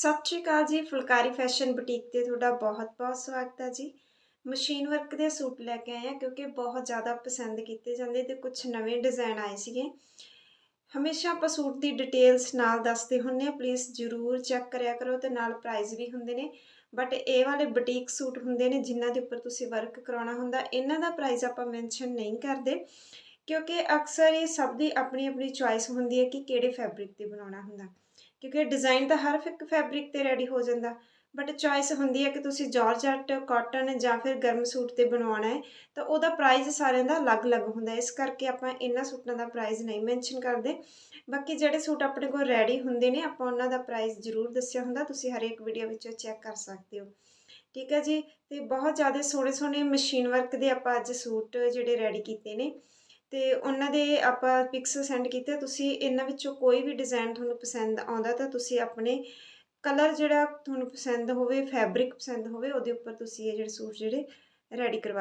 ਸਤਿ ਸ਼੍ਰੀ ਅਕਾਲ ਜੀ, phulkari fashion boutique ਤੇ ਤੁਹਾਡਾ ਬਹੁਤ-ਬਹੁਤ ਸਵਾਗਤ ਹੈ ਜੀ। ਮਸ਼ੀਨ ਵਰਕ ਦੇ ਸੂਟ ਲੈ ਕੇ ਆਏ ਆ ਕਿਉਂਕਿ ਬਹੁਤ ਜ਼ਿਆਦਾ ਪਸੰਦ ਕੀਤੇ ਜਾਂਦੇ ਤੇ ਕੁਝ ਨਵੇਂ ਡਿਜ਼ਾਈਨ ਆਏ ਸੀਗੇ। ਹਮੇਸ਼ਾ ਆਪਾਂ ਸੂਟ ਦੀ ਡਿਟੇਲਸ ਨਾਲ ਦੱਸਦੇ ਹੁੰਨੇ ਆ ਪਲੀਜ਼ ਜਰੂਰ ਚੈੱਕ ਕਰਿਆ ਕਰੋ ਤੇ ਨਾਲ ਪ੍ਰਾਈਸ ਵੀ ਹੁੰਦੇ ਨੇ। ਬਟ ਇਹ ਵਾਲੇ ਬੁਟੀਕ ਸੂਟ ਹੁੰਦੇ ਨੇ ਜਿਨ੍ਹਾਂ ਦੇ ਉੱਪਰ ਤੁਸੀਂ ਵਰਕ ਕਰਾਉਣਾ ਹੁੰਦਾ, ਇਹਨਾਂ ਦਾ ਪ੍ਰਾਈਸ ਆਪਾਂ ਮੈਂਸ਼ਨ ਨਹੀਂ ਕਰਦੇ। ਕਿਉਂਕਿ ਅਕਸਰ ਇਹ ਸਭ ਦੀ ਆਪਣੀ ਆਪਣੀ ਚੁਆਇਸ ਹੁੰਦੀ ਹੈ ਕਿ ਕਿਹੜੇ ਫੈਬਰਿਕ ਤੇ ਬਣਾਉਣਾ ਹੁੰਦਾ। ਕਿਉਂਕਿ ਡਿਜ਼ਾਈਨ ਤਾਂ ਹਰ ਇੱਕ ਫੈਬਰਿਕ ਤੇ ਰੈਡੀ ਹੋ ਜਾਂਦਾ। ਬਟ ਚੁਆਇਸ ਹੁੰਦੀ ਹੈ ਕਿ ਤੁਸੀਂ ਜਾਰਜਟ ਕਾਟਨ ਜਾਂ ਫਿਰ ਗਰਮ ਸੂਟ ਤੇ ਬਣਾਉਣਾ ਹੈ, ਤਾਂ ਉਹਦਾ ਪ੍ਰਾਈਸ ਸਾਰਿਆਂ ਦਾ ਅਲੱਗ-ਅਲੱਗ ਹੁੰਦਾ ਇਸ ਕਰਕੇ ਆਪਾਂ ਇਹਨਾਂ ਸੂਟਾਂ ਦਾ ਪ੍ਰਾਈਸ ਨਹੀਂ ਮੈਂਸ਼ਨ ਕਰਦੇ। ਬਾਕੀ ਜਿਹੜੇ ਸੂਟ ਆਪਣੇ ਕੋਲ ਰੈਡੀ ਹੁੰਦੇ ਨੇ, ਆਪਾਂ ਉਹਨਾਂ ਦਾ ਪ੍ਰਾਈਸ ਜ਼ਰੂਰ ਦੱਸਿਆ ਹੁੰਦਾ। ਤੁਸੀਂ ਹਰੇਕ ਵੀਡੀਓ ਵਿੱਚੋਂ ਚੈੱਕ ਕਰ ਸਕਦੇ ਹੋ। ਠੀਕ ਹੈ ਜੀ? ਤੇ ਬਹੁਤ ਜ਼ਿਆਦਾ ਸੋਹਣੇ ਸੋਹਣੇ ਮਸ਼ੀਨ ਵਰਕ ਦੇ ਆਪਾਂ ਅੱਜ ਸੂਟ ਜਿਹੜੇ ਰੈਡੀ ਕੀਤੇ ਨੇ। ਤੇ ਉਹਨਾਂ ਦੇ ਆਪਾਂ ਪਿਕਸ ਸੈਂਡ ਕੀਤੇ, ਤੁਸੀਂ ਇਹਨਾਂ ਵਿੱਚੋਂ ਕੋਈ ਵੀ ਡਿਜ਼ਾਈਨ ਤੁਹਾਨੂੰ ਪਸੰਦ ਆਉਂਦਾ ਤਾਂ ਤੁਸੀਂ ਆਪਣੇ ਕਲਰ ਜਿਹੜਾ ਤੁਹਾਨੂੰ ਪਸੰਦ ਹੋਵੇ ਫੈਬਰਿਕ ਪਸੰਦ ਹੋਵੇ, ਉਹਦੇ ਉੱਪਰ ਤੁਸੀਂ ਇਹ ਜਿਹੜੇ ਸੂਟ ਜਿਹੜੇ ਰੈਡੀ ਕਰਵਾ